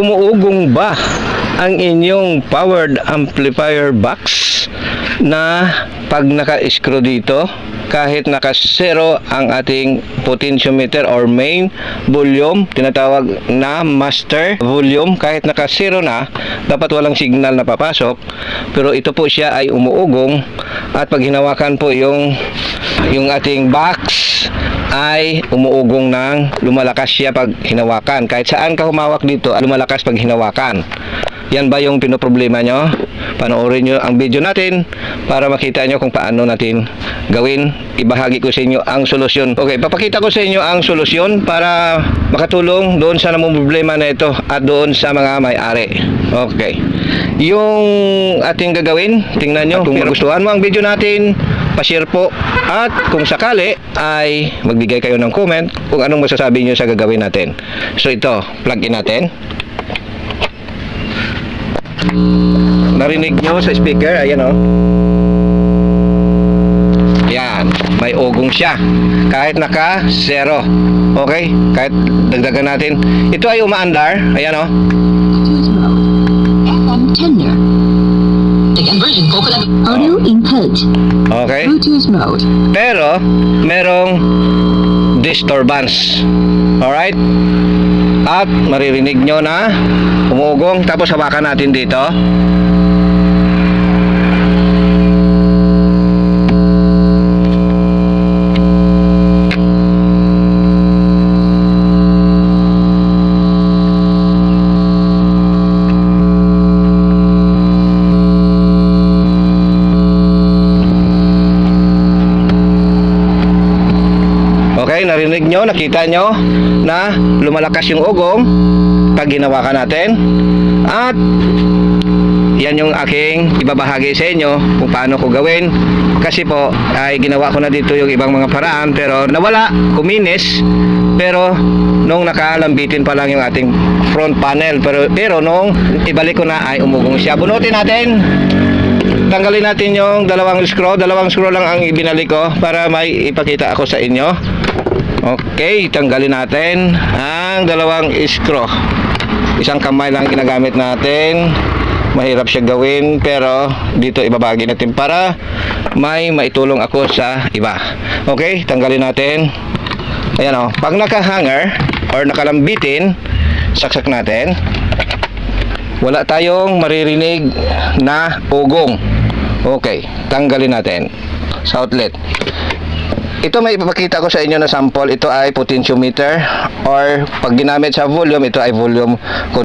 Umuugong ba ang inyong powered amplifier box na pag naka-screw dito kahit naka-zero ang ating potentiometer or main volume, tinatawag na master volume, kahit naka-zero na, dapat walang signal na papasok. Pero ito po siya ay umuugong at pag hinawakan po yung yung ating box ay umuugong ng lumalakas siya pag hinawakan. Kahit saan ka humawak dito, lumalakas pag hinawakan. Yan ba yung pinoproblema nyo? Panoorin nyo ang video natin para makita nyo kung paano natin gawin. Ibahagi ko sa inyo ang solusyon. Okay, papakita ko sa inyo ang solusyon para makatulong doon sa namong problema na ito at doon sa mga may-ari. Okay. Yung ating gagawin, tingnan nyo. Kung magustuhan mo ang video natin, pa-share po. At kung sakali ay magbigay kayo ng comment kung anong masasabi niyo sa gagawin natin. So ito, plug in natin. Narinig nyo sa speaker, ayan oh. o. Yan, may ugong siya. Kahit naka zero. Okay? Kahit dagdagan natin. Ito ay umaandar, ayan o. FM 10 Baltic and virgin coconut. Audio input. Okay. Bluetooth mode. Pero, merong disturbance. Alright? At maririnig nyo na umuugong. Tapos hawakan natin dito. Okay, narinig nyo, nakita nyo na lumalakas yung ugong pag ginawakan natin. At yan yung aking ibabahagi sa inyo kung paano ko gawin. Kasi po, ay ginawa ko na dito yung ibang mga paraan pero nawala, kuminis. Pero nung nakalambitin pa lang yung ating front panel. Pero, pero nung ibalik ko na ay umugong siya. Bunutin natin tanggalin natin yung dalawang screw. Dalawang screw lang ang ibinalik ko para may ipakita ako sa inyo. Okay, tanggalin natin ang dalawang screw. Isang kamay lang ginagamit natin. Mahirap siya gawin pero dito ibabagi natin para may maitulong ako sa iba. Okay, tanggalin natin. Ayan o, pag naka-hanger or nakalambitin, saksak natin wala tayong maririnig na ugong. Okay, tanggalin natin sa outlet. Ito may ipapakita ko sa inyo na sample. Ito ay potentiometer or pag ginamit sa volume, ito ay volume